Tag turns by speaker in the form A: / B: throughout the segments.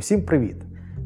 A: Усім привіт!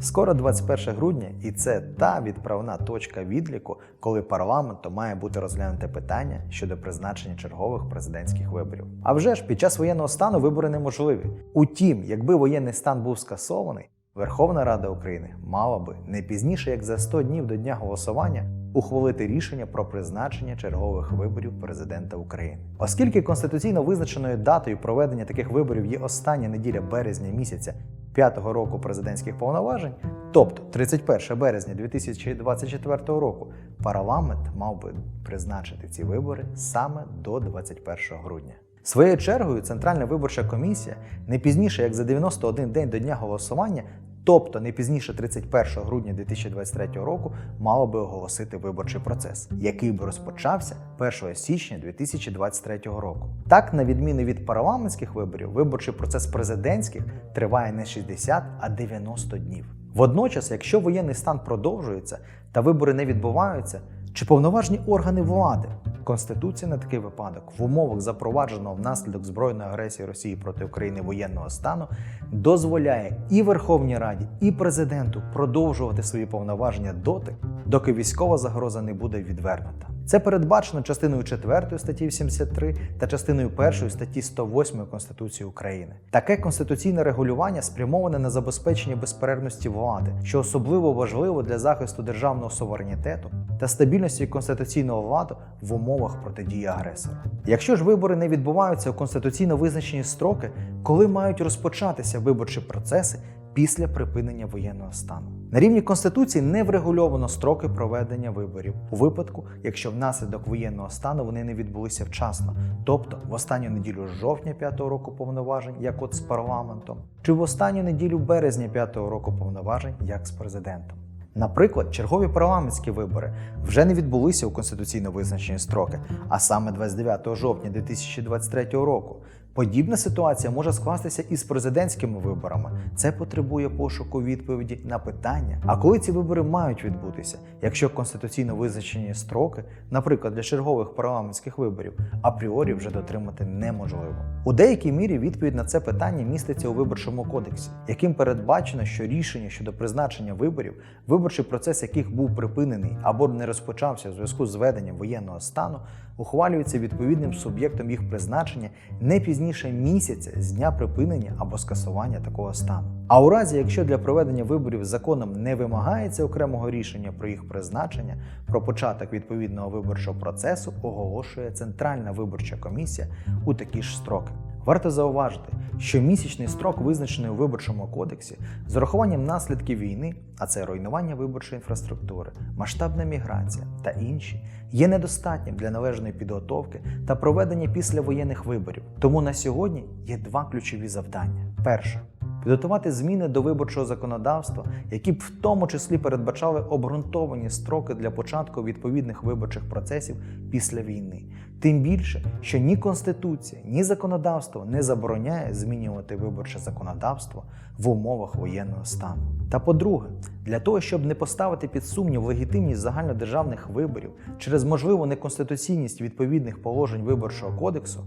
A: Скоро 21 грудня, і це та відправна точка відліку, коли парламенту має бути розглянуте питання щодо призначення чергових президентських виборів. А вже ж під час воєнного стану вибори неможливі. Утім, якби воєнний стан був скасований, Верховна Рада України мала би не пізніше як за 100 днів до дня голосування ухвалити рішення про призначення чергових виборів президента України. Оскільки конституційно визначеною датою проведення таких виборів є остання неділя березня місяця п'ятого року президентських повноважень, тобто 31 березня 2024 року, парламент мав би призначити ці вибори саме до 21 грудня. Своєю чергою Центральна виборча комісія не пізніше як за 91 день до дня голосування, тобто не пізніше 31 грудня 2023 року, мала би оголосити виборчий процес, який би розпочався 1 січня 2023 року. Так, на відміну від парламентських виборів, виборчий процес президентських триває не 60, а 90 днів. Водночас, якщо воєнний стан продовжується та вибори не відбуваються, чи повноважні органи влади Конституція на такий випадок в умовах запровадженого внаслідок збройної агресії Росії проти України воєнного стану дозволяє і Верховній Раді, і президенту продовжувати свої повноваження доти, доки військова загроза не буде відвернута. Це передбачено частиною 4 статті 73 та частиною 1 статті 108 Конституції України. Таке конституційне регулювання спрямоване на забезпечення безперервності влади, що особливо важливо для захисту державного суверенітету та стабільності конституційного ладу в умовах протидії агресора. Якщо ж вибори не відбуваються у конституційно визначені строки, коли мають розпочатися виборчі процеси після припинення воєнного стану. На рівні Конституції не врегульовано строки проведення виборів у випадку, якщо внаслідок воєнного стану вони не відбулися вчасно, тобто в останню неділю жовтня 5-го року повноважень, як от з парламентом, чи в останню неділю березня 5-го року повноважень, як з президентом. Наприклад, чергові парламентські вибори вже не відбулися у конституційно визначені строки, а саме 29 жовтня 2023 року. Подібна ситуація може скластися і з президентськими виборами. Це потребує пошуку відповіді на питання. А коли ці вибори мають відбутися, якщо конституційно визначені строки, наприклад, для чергових парламентських виборів, апріорі вже дотримати неможливо. У деякій мірі відповідь на це питання міститься у виборчому кодексі, яким передбачено, що рішення щодо призначення виборів, виборчий процес яких був припинений або не розпочався у зв'язку з введенням воєнного стану, ухвалюється відповідним суб'єктом їх призначення не пізніше місяця з дня припинення або скасування такого стану. А у разі, якщо для проведення виборів законом не вимагається окремого рішення про їх призначення, про початок відповідного виборчого процесу оголошує Центральна виборча комісія у такі ж строки. Варто зауважити, що місячний строк, визначений у виборчому кодексі, з урахуванням наслідків війни, а це руйнування виборчої інфраструктури, масштабна міграція та інші, є недостатнім для належної підготовки та проведення післявоєнних виборів. Тому на сьогодні є два ключові завдання: перше підготувати зміни до виборчого законодавства, які б в тому числі передбачали обґрунтовані строки для початку відповідних виборчих процесів після війни. Тим більше, що ні Конституція, ні законодавство не забороняє змінювати виборче законодавство в умовах воєнного стану. Та по-друге, для того, щоб не поставити під сумнів легітимність загальнодержавних виборів через можливу неконституційність відповідних положень виборчого кодексу,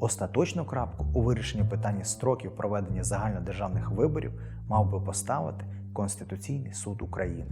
A: Остаточну крапку у вирішенні питання строків проведення загальнодержавних виборів мав би поставити Конституційний суд України.